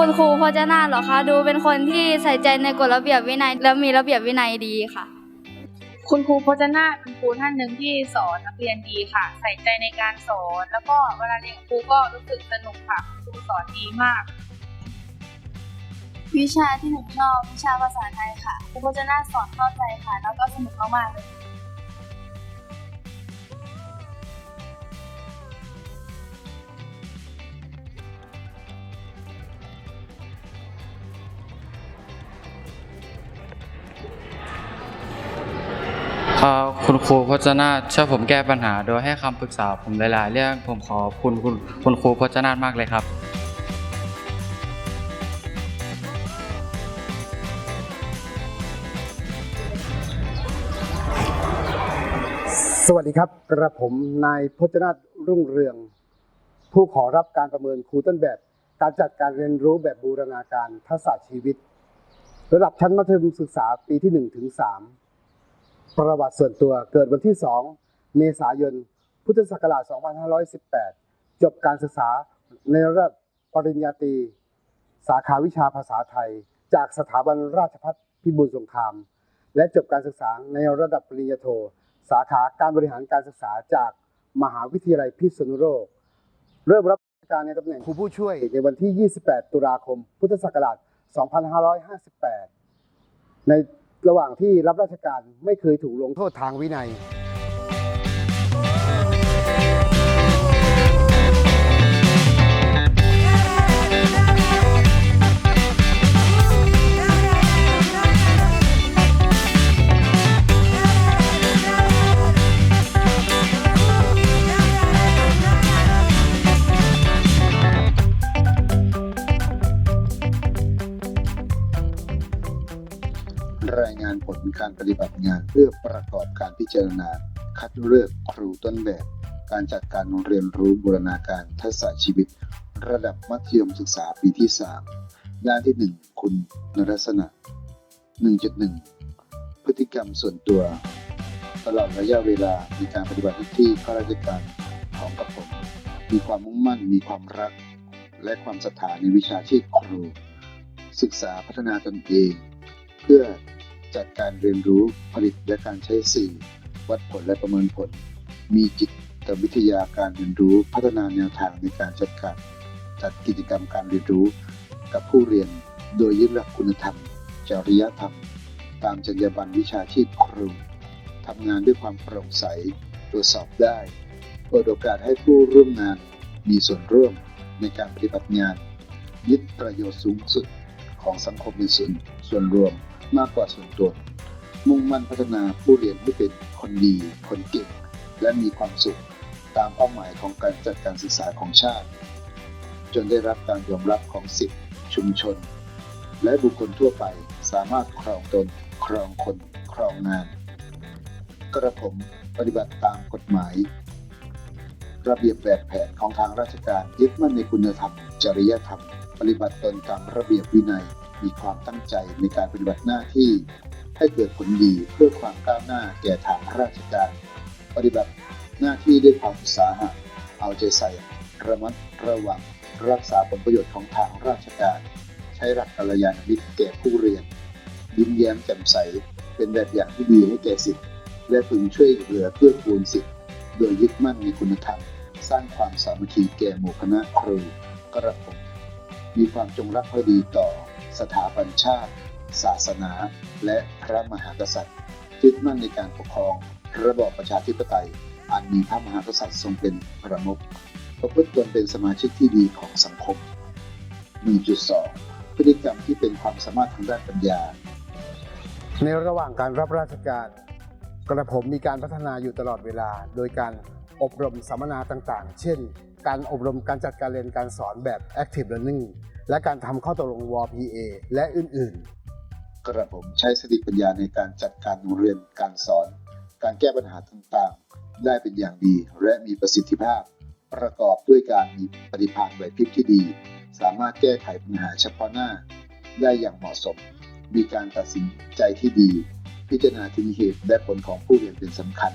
อ๋อคุณครูพจนาถเหรอคะ ดูเป็นคนที่ใส่ใจในกฎระเบียบวินัย และมีระเบียบวินัยดีค่ะ คุณครูพจนาถเป็นครูท่านหนึ่งที่สอนนักเรียนดีค่ะ ใส่ใจในการสอน แล้วก็เวลาเรียนกับครูก็รู้สึกสนุกค่ะครูสอนดีมาก วิชาที่หนูชอบวิชาภาษาไทยค่ะครูพจนาถสอนเข้าใจค่ะ แล้วก็สนุกมากๆเลย คุณครูพจนาถช่วยผมแก้ปัญหา โดยให้คำปรึกษาผมหลาย ๆ เรื่องผมขอบคุณคุณคุณครูพจนาถมากเลยครับ สวัสดีครับกระผมนายพจนาถรุ่งเรือง ผู้ขอรับการประเมินครูต้นแบบ การจัดการเรียนรู้แบบบูรณาการทักษะชีวิต ระดับชั้นมัธยมศึกษาปีที่1ถึง3 ประวัติส่วนตัวเกิดวันที่ 2 เมษายน พุทธศักราช 2518 จบการศึกษาในระดับปริญญาตรี สาขาวิชาภาษาไทย จากสถาบันราชภัฏพิบูลสงคราม และจบการศึกษาในระดับปริญญาโท สาขาการบริหารการศึกษาจากมหาวิทยาลัยพิษณุโลก เริ่มรับราชการในตำแหน่งครูผู้ช่วยในวันที่ 28 ตุลาคม พุทธศักราช 2558 ใน ระหว่างที่รับราชการไม่เคยถูกลงโทษทางวินัย การปฏิบัติงานเพื่อประกอบการพิจารณา คัดเลือกครูต้นแบบ การจัดการเรียนรู้บูรณาการทักษะชีวิต ระดับมัธยมศึกษาปีที่ 3 ด้านที่ 1 คุณนรัสนะ1.1 พฤติกรรมส่วนตัว ตลอดระยะเวลาในการปฏิบัติหน้าที่ข้าราชการของกระผมมีความมุ่งมั่นมีความรัก และความศรัทธาในวิชาชีพครู ศึกษาพัฒนาตนเอง เพื่อ จัดการเรียนรู้ผลิตและการใช้สื่อ วัดผลและประเมินผล มีจิตวิทยาการเรียนรู้พัฒนาแนวทางในการจัดการจัดกิจกรรมการเรียนรู้ กับผู้เรียนโดยยึดหลักคุณธรรม จริยธรรม ตามจรรยาบรรณวิชาชีพครูทำงานด้วยความโปร่งใสตรวจสอบได้เปิดโอกาสให้ผู้ร่วมงานมีส่วนร่วมในการปฏิบัติงาน ยึดประโยชน์สูงสุดของสังคมเป็นส่วนส่วนรวม มากกว่าส่วนตนมุ่งมั่นพัฒนาผู้เรียนให้เป็นคนดี คนเก่ง และมีความสุข ตามเป้าหมายของการจัดการศึกษาของชาติ จนได้รับการยอมรับของสิทธิชุมชน และบุคคลทั่วไปสามารถครองตน ครองคน ครองงาน กระผมปฏิบัติตามกฎหมาย ระเบียบแบบแผนของทางราชการยึดมั่นในคุณธรรม จริยธรรม ปฏิบัติตนตามระเบียบวินัย มีความตั้งใจในการปฏิบัติหน้าที่ให้เกิดผลดีเพื่อความก้าวหน้าแก่ทางราชการ ปฏิบัติหน้าที่ด้วยความอุตสาหะ เอาใจใส่ ระมัดระวัง รักษาผลประโยชน์ของทางราชการ ใช้หลักกัลยาณมิตรแก่ผู้เรียน ยิ้มแย้มแจ่มใส เป็นแบบอย่างที่ดีให้แก่สิทธิ์และพึงช่วยเหลือเพื่อกูลสิทธิ์โดยยึดมั่นในคุณธรรม สร้างความสามัคคีแก่หมู่คณะครูกระผมมีความจงรักภักดีต่อ สถาบันชาติ ศาสนา และพระมหากษัตริย์ยึดมั่นในการปกครองระบอบประชาธิปไตย อันมีพระมหากษัตริย์ทรงเป็นประมุขประพฤติตนเป็นสมาชิกที่ดีของสังคม 1.2 พฤติกรรมที่เป็นความสามารถทางด้านปัญญา ในระหว่างการรับราชการ กระผมมีการพัฒนาอยู่ตลอดเวลา โดยการอบรมสัมมนาต่างๆ เช่น การอบรมการจัดการเรียนการสอนแบบ Active Learning และการทำข้อตกลง WPA และอื่นๆ กระผมใช้สติปัญญาในการจัดการเรียนการสอน การแก้ปัญหาต่างๆ ได้เป็นอย่างดีและมีประสิทธิภาพ ประกอบด้วยการมีปฏิภาณไหวพริบที่ดี สามารถแก้ไขปัญหาเฉพาะหน้า ได้อย่างเหมาะสม มีการตัดสินใจที่ดี พิจารณาถึงเหตุและผลของผู้เรียนเป็นสำคัญ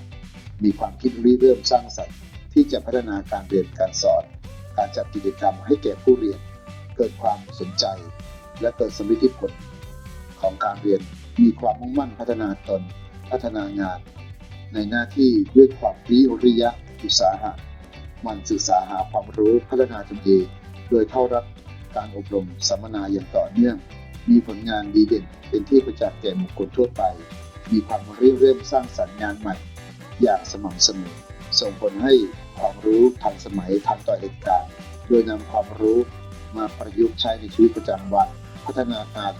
มีความคิดริเริ่มสร้างสรรค์ ที่จะพัฒนาการเรียนการสอน การจัดกิจกรรมให้แก่ผู้เรียน เกิดความสนใจ และเกิดสมฤทธิผลของการเรียน มีความมุ่งมั่นพัฒนาตน พัฒนางาน ในหน้าที่ด้วยความวิริยะอุตสาหะมันศึกษาหาความรู้พัฒนาตนเองโดยเข้ารับการอบรมสัมมนาอย่างต่อเนื่อง มีผลงานดีเด่นเป็นที่ประจักษ์แก่บุคคลทั่วไป มีความริเริ่มสร้างสรรค์งานใหม่ อย่างสม่ำเสมอ ส่งผลให้ความรู้ทันสมัยทันต่อเหตุการณ์ โดยนำความรู้ มาประยุกต์ใช้ในชีวิตประจำวัน พัฒนาการ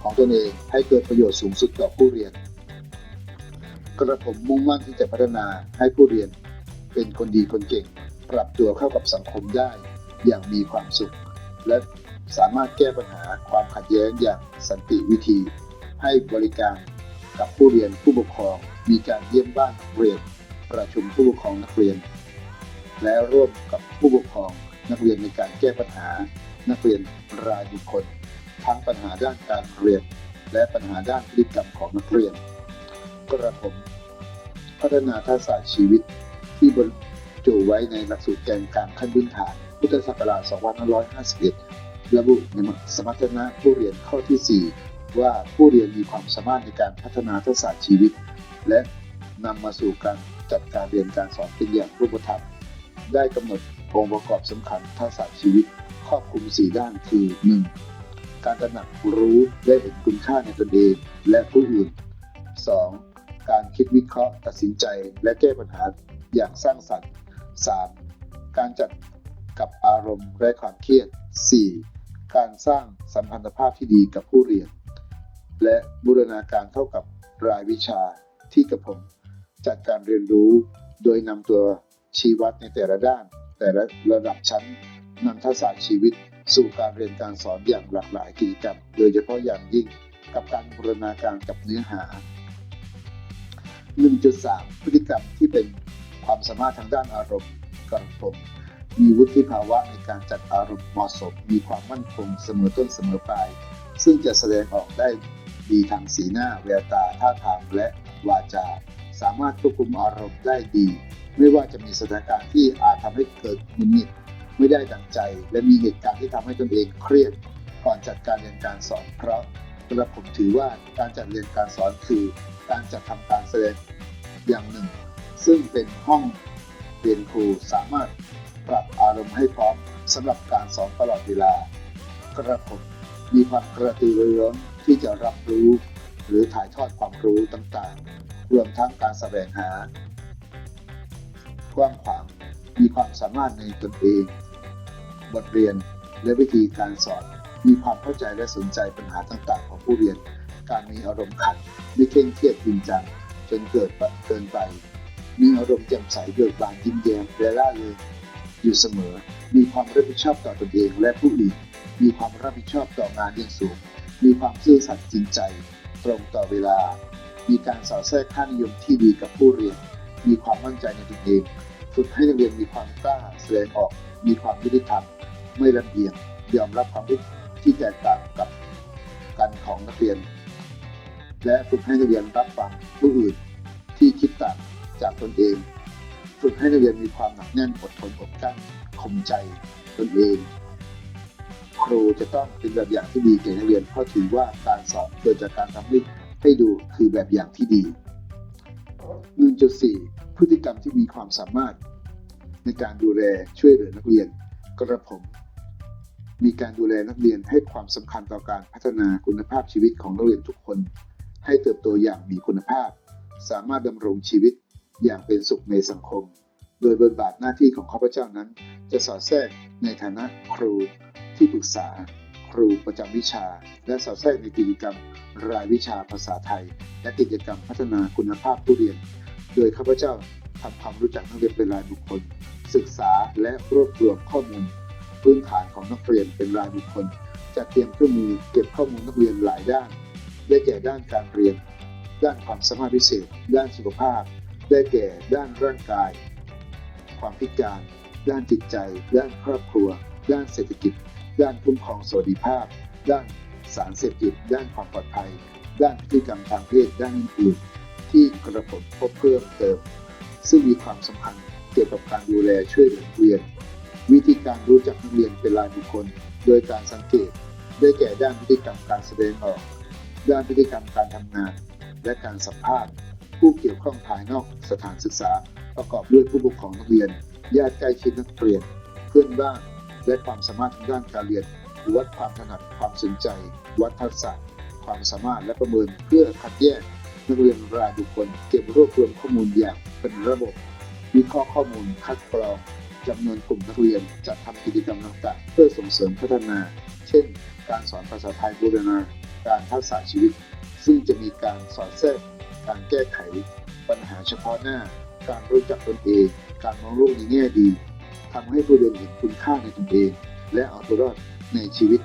ของตนเองให้เกิดประโยชน์สูงสุดต่อผู้เรียน กระผมมุ่งมั่นที่จะพัฒนาให้ผู้เรียน เป็นคนดีคนเก่ง ปรับตัวเข้ากับสังคมได้ อย่างมีความสุข และสามารถแก้ปัญหาความขัดแย้งอย่างสันติวิธี ให้บริการกับผู้เรียนผู้ปกครอง มีการเยี่ยมบ้านเรียน ประชุมผู้ปกครองนักเรียน และร่วมกับผู้ปกครองนักเรียนในการแก้ปัญหา นักเรียนรายบุคคล ทั้งปัญหาด้านการเรียน และปัญหาด้านพฤติกรรมของนักเรียน กระผม พัฒนาทักษะชีวิตที่บรรจุไว้ในหลักสูตรแกนกลางขั้นพื้นฐาน พุทธศักราช 2551 ระบุในสมรรถนะผู้เรียนข้อที่ 4 ว่าผู้เรียนมีความสามารถในการพัฒนาทักษะชีวิต และนำมาสู่การจัดการเรียนการสอนเป็นอย่างรูปธรรม ได้กำหนด องค์ประกอบสำคัญทักษะชีวิตครอบคลุม 4 ด้านคือ 1. การตระหนักรู้และเห็นคุณค่าในตนเองและผู้อื่น 2. การคิดวิเคราะห์ตัดสินใจและแก้ปัญหาอย่างสร้างสรรค์ 3. การจัดกับอารมณ์และความเครียด 4. การสร้างสัมพันธภาพที่ดีกับผู้เรียน และบูรณาการเข้ากับรายวิชาที่กระผม จัดการเรียนรู้โดยนำตัวชี้วัดในแต่ละด้าน แต่ละระดับชั้นนำทักษะชีวิต สู่การเรียนการสอนอย่างหลากหลายกิจกรรม โดยเฉพาะอย่างยิ่งกับการบูรณาการกับเนื้อหา 1.3 พฤติกรรมที่เป็นความสามารถทางด้านอารมณ์กระผมมีวุฒิภาวะในการจัดอารมณ์เหมาะสม มีความมั่นคงเสมอต้นเสมอปลาย ซึ่งจะแสดงออกได้ดีทางสีหน้าแววตาท่าทางและวาจา สามารถควบคุมอารมณ์ได้ดี ไม่ว่าจะมีสถานการณ์ที่อาจทำให้เกิดหงุดหงิดไม่ได้ดังใจ และมีเหตุการณ์ที่ทำให้ตนเองเครียด ก่อนจัดการเรียนการสอนเพราะสำหรับผมถือว่าการจัดเรียนการสอนคือการจัดทำการแสดงอย่างหนึ่ง ซึ่งเป็นห้องเรียนครูสามารถปรับอารมณ์ให้พร้อมสำหรับการสอนตลอดเวลากระผมมีความกระตือรือร้นที่จะรับรู้ หรือถ่ายทอดความรู้ต่างๆ รวมทั้งการแสวงหา กว้างขวาง มีความสามารถในตนเอง บทเรียนและวิธีการสอน มีความเข้าใจและสนใจปัญหาต่างๆ ของผู้เรียน การมีอารมณ์ขันไม่เคร่งเครียดจริงจังจนเกิดเกินไป มีอารมณ์แจ่มใสเบิกบานยิ้มแย้มและร่าเริงอยู่เสมอ มีความรับผิดชอบต่อตนเองและผู้อื่น มีความรับผิดชอบต่องานอย่างสูง มีความซื่อสัตย์จริงใจ ตรงต่อเวลา มีการสอดแทรกค่านิยมที่ดีกับผู้เรียน มีความมั่นใจในตนเอง ฝึกให้นักเรียนมีความกล้าแสดงออกมีความยุติธรรมไม่ลำเอียงยอมรับความคิดที่แตกต่างกับกันของนักเรียน และฝึกให้นักเรียนรับฟังผู้อื่นที่คิดต่างจากตนเอง ฝึกให้นักเรียนมีความหนักแน่นอดทนอดกลั้นข่มใจตนเอง ครูจะต้องเป็นแบบอย่างที่ดีแก่นักเรียนเพราะถือว่าการสอนเกิดจากการทำให้ให้ดูคือแบบอย่างที่ดี 1.4 พฤติกรรมที่มีความสามารถ ในการดูแลช่วยเหลือนักเรียนกระผม มีการดูแลนักเรียนให้ความสำคัญต่อการพัฒนาคุณภาพชีวิตของนักเรียนทุกคน ให้เติบโตอย่างมีคุณภาพ สามารถดำรงชีวิตอย่างเป็นสุขในสังคม โดยบทบาทหน้าที่ของข้าพเจ้านั้น จะสอดแทรกในฐานะครูที่ปรึกษา ครูประจำวิชา และสอดแทรกในกิจกรรมรายวิชาภาษาไทย และกิจกรรมพัฒนาคุณภาพผู้เรียน โดยข้าพเจ้าทำความรู้จักนักเรียนเป็นรายบุคคล ศึกษาและรวบรวมข้อมูล พื้นฐานของนักเรียนเป็นรายบุคคลจัดเตรียมเครื่องมือเก็บข้อมูลนักเรียนหลายด้าน ได้แก่ด้านการเรียน ด้านความสามารถพิเศษ ด้านสุขภาพ ได้แก่ด้านร่างกาย ความพิการ ด้านจิตใจ ด้านครอบครัว ด้านเศรษฐกิจ ด้านคุ้มครองสวัสดิภาพ ด้านสารเสพติด ด้านความปลอดภัย ด้านพฤติกรรมทางเพศ ด้านอื่นๆที่กระผมพบเพิ่มเติม ซึ่งมีความสำคัญ เกี่ยวกับการดูแลช่วยเหลือนักเรียน วิธีการรู้จักนักเรียนเป็นรายบุคคล โดยการสังเกต ได้แก่ด้านพฤติกรรมการแสดงออก ด้านพฤติกรรมการทำงาน และการสัมภาษณ์ ผู้เกี่ยวข้องภายนอกสถานศึกษา ประกอบด้วยผู้ปกครองนักเรียน ญาติใกล้ชิดนักเรียน เพื่อนบ้านและความสามารถทางด้านการเรียนวัดความถนัดความสนใจ วัดทักษะความสามารถและประเมินเพื่อคัดแยกนักเรียนรายบุคคลเก็บรวบรวมข้อมูลอย่างเป็นระบบ วิเคราะห์ข้อมูลคัดกรองจำนวนกลุ่มนักเรียนจัดทำกิจกรรมต่างๆ เพื่อส่งเสริมพัฒนา เช่น การสอนภาษาไทยบูรณาการทักษะชีวิต ซึ่งจะมีการสอนแทรก การแก้ไข ปัญหาเฉพาะหน้า การรู้จักตนเอง การมองโลกในแง่ดีทำให้ผู้เรียนเห็นคุณค่าในตนเอง และเอาตัวรอดในชีวิต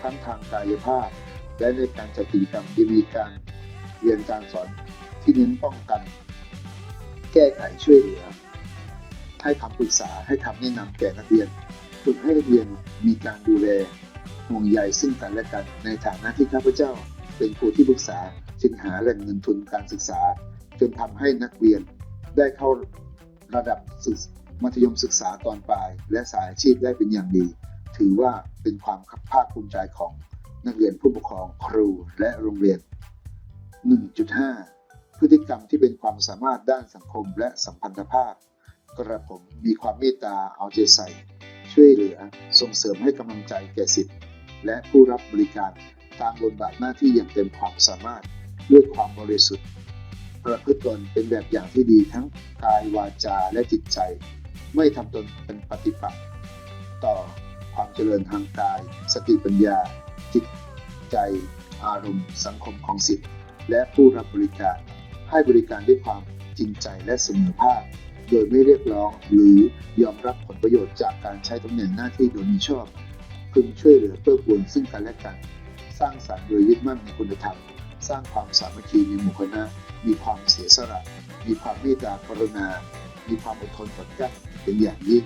ทั้งทางกายภาพ และในการจัดกิจกรรมที่มีการเรียนการสอนที่เน้นป้องกัน แก้ไขช่วยเหลือ ให้คำปรึกษาให้คำแนะนำแก่นักเรียนฝึกให้นักเรียนมีการดูแลห่วงใยซึ่งกันและกัน ในฐานะที่ข้าพเจ้า เป็นครูที่ปรึกษาจึงหาแหล่งเงินทุนการศึกษา จนทำให้นักเรียนได้เข้าระดับศึกมัธยมศึกษาตอนปลาย และสายอาชีพได้เป็นอย่างดี ถือว่าเป็นความภาคภูมิใจของนักเรียนผู้ปกครองครูและโรงเรียน 1.5 พฤติกรรมที่เป็นความสามารถด้านสังคมและสัมพันธภาพ กระผมมีความเมตตาเอาใจใส่ ช่วยเหลือส่งเสริมให้กำลังใจแก่สิทธิ์และผู้รับบริการตามบทบาทหน้าที่อย่างเต็มความสามารถด้วยความบริสุทธิ์ ประพฤติตนเป็นแบบอย่างที่ดีทั้งกายวาจาและจิตใจ ไม่ทำตนเป็นปฏิปักษ์ต่อความเจริญทางกาย สติปัญญา จิตใจ อารมณ์ สังคมของสิทธิ์และผู้รับบริการ ให้บริการด้วยความจริงใจและเสมอภาค โดยไม่เรียกร้องหรือยอมรับผลประโยชน์จากการใช้ตำแหน่งหน้าที่โดยมิชอบ พึงช่วยเหลือเพื่อกูลซึ่งกันและกัน สร้างสรรค์โดยยึดมั่นในคุณธรรม สร้างความสามัคคีในหมู่คณะ มีความเสียสละ มีความเมตตากรุณา มีความอดทนอดกั้นเป็นอย่างยิ่ง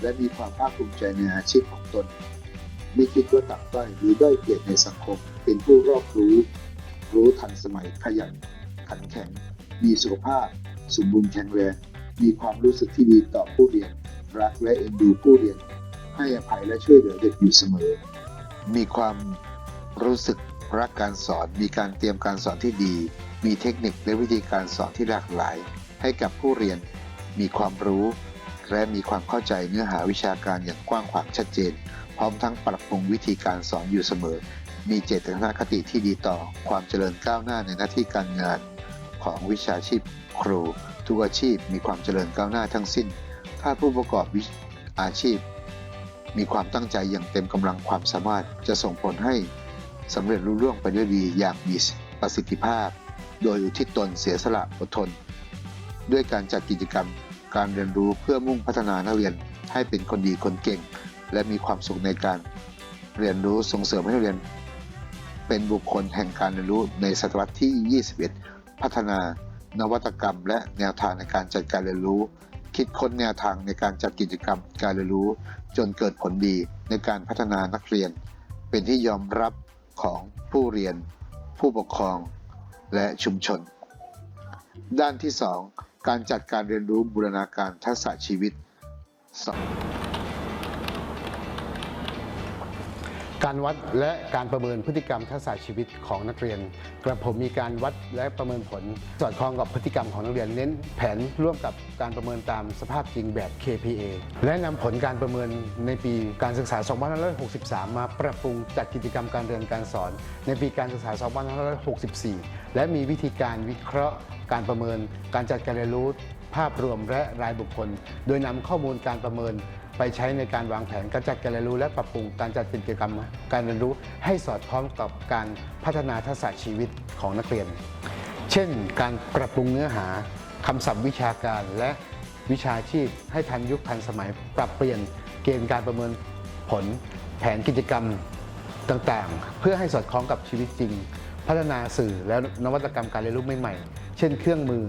และมีความภาคภูมิใจในอาชีพของตน ไม่คิดว่าต่ำต้อยหรือด้อยเกียรติในสังคม เป็นผู้รอบรู้ รู้ทันสมัยขยัน ขันแข็ง มีสุขภาพ สมบูรณ์แข็งแรง มีความรู้สึกที่ดีต่อผู้เรียน รักและเอ็นดูผู้เรียน ให้อภัยและช่วยเหลือเด็กอยู่เสมอ มีความรู้สึกรักการสอน มีการเตรียมการสอนที่ดี มีเทคนิคและวิธีการสอนที่หลากหลาย ให้กับผู้เรียน มีความรู้ และมีความเข้าใจเนื้อหาวิชาการอย่างกว้างขวางชัดเจน พร้อมทั้งปรับปรุงวิธีการสอนอยู่เสมอ มีเจตนาคติที่ดีต่อความเจริญก้าวหน้าในหน้าที่การงาน ของวิชาชีพครู ทุกอาชีพมีความเจริญก้าวหน้าทั้งสิ้น ถ้าผู้ประกอบวิอาชีพ มีความตั้งใจอย่างเต็มกำลังความสามารถจะส่งผลให้สำเร็จรุ่ร่วงไปด้วยดีอย่างมีประสิทธิภาพ โดยอุทิศตนเสียสละอดทน ด้วยการจัดกิจกรรมการเรียนรู้เพื่อมุ่งพัฒนานักเรียนให้เป็นคนดีคนเก่ง และมีความสุขในการเรียนรู้ส่งเสริมให้นักเรียน เป็นบุคคลแห่งการเรียนรู้ในศตวรรษที่ 21 พัฒนานวัตกรรม และแนวทางในการจัดการเรียนรู้ คิดค้นแนวทางในการจัดกิจกรรมการเรียนรู้ จนเกิดผลดีในการพัฒนานักเรียน เป็นที่ยอมรับของผู้เรียน ผู้ปกครอง และชุมชน ด้านที่ 2 การจัดการเรียนรู้บูรณาการทักษะชีวิต การวัดและการประเมินพฤติกรรมทักษะชีวิตของนักเรียน กระผมมีการวัดและประเมินผล สอดคล้องกับพฤติกรรมของนักเรียนเน้นแผนร่วมกับการประเมินตามสภาพจริงแบบ KPA และนำผลการประเมินในปีการศึกษา 2563 มาปรับปรุงจัดกิจกรรมการเรียนการสอน ในปีการศึกษา 2564 และมีวิธีการวิเคราะห์ การประเมิน การจัดการเรียนรู้ ภาพรวมและรายบุคคล โดยนำข้อมูลการประเมินไปใช้ในการวางแผนการจัดการเรียนรู้และปรับปรุงการจัดกิจกรรมการเรียนรู้ให้สอดคล้องกับการพัฒนาทักษะชีวิตของนักเรียน เช่น การปรับปรุงเนื้อหาคำศัพท์วิชาการและวิชาชีพให้ทันยุคทันสมัย ปรับเปลี่ยนเกณฑ์การประเมินผล แผนกิจกรรมต่างๆ เพื่อให้สอดคล้องกับชีวิตจริง พัฒนาสื่อและนวัตกรรมการเรียนรู้ใหม่ๆ เช่น เครื่องมือ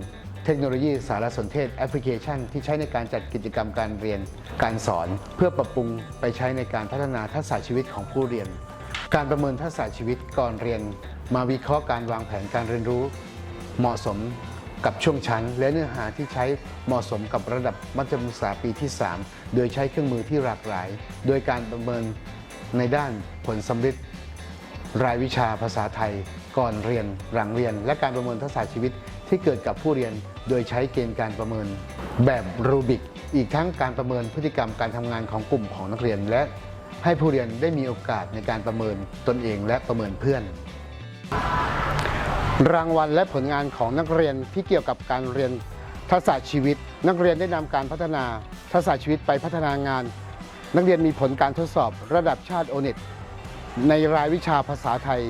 เทคโนโลยีสารสนเทศแอปพลิเคชัน ที่ใช้ในการจัดกิจกรรมการเรียน การสอน เพื่อปรับปรุงไปใช้ในการพัฒนาทักษะชีวิตของผู้เรียน การประเมินทักษะชีวิตก่อนเรียน มาวิเคราะห์การวางแผนการเรียนรู้ เหมาะสมกับช่วงชั้น และเนื้อหาที่ใช้เหมาะสมกับระดับมัธยมศึกษาปีที่ 3 โดยใช้เครื่องมือที่หลากหลาย โดยการประเมินในด้านผลสำลิด รายวิชาภาษาไทย ก่อนเรียนหลังเรียน และการประเมินทักษะชีวิตที่เกิดกับผู้เรียน โดยใช้เกณฑ์การประเมินแบบรูบิก อีกทั้งการประเมินพฤติกรรมการทำงานของกลุ่มของนักเรียน และให้ผู้เรียนได้มีโอกาสในการประเมินตนเองและประเมินเพื่อน รางวัลและผลงานของนักเรียนที่เกี่ยวกับการเรียนทักษะชีวิต นักเรียนได้นำการพัฒนาทักษะชีวิตไปพัฒนางาน นักเรียนมีผลการทดสอบระดับชาติโอเน็ต ในรายวิชาภาษาไทย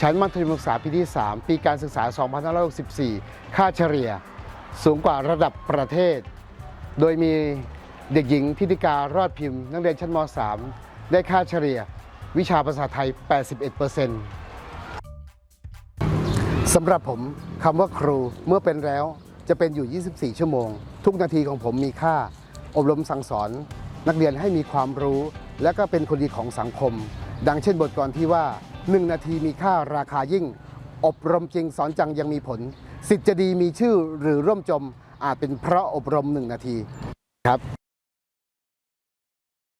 ชั้นมัธยมศึกษาปีที่ 3 ปีการศึกษา 2564 ค่าเฉลี่ยสูงกว่าระดับประเทศ โดยมีเด็กหญิงทิติการอดพิมพ์ นักเรียนชั้นม .3 ได้ค่าเฉลี่ยวิชาภาษาไทย 81%สำหรับผมคำว่าครูเมื่อเป็นแล้วจะเป็นอยู่ 24 ชั่วโมง ทุกนาทีของผมมีค่า อบรมสั่งสอน นักเรียนให้มีความรู้ และก็เป็นคนดีของสังคม ดังเช่นบทกลอนที่ว่า 1 นาทีมีค่าราคายิ่ง อบรมจริงสอนจังยังมีผล สิทธิ์จะดีมีชื่อหรือร่วมจมอาจเป็นเพราะอบรม 1 นาทีครับ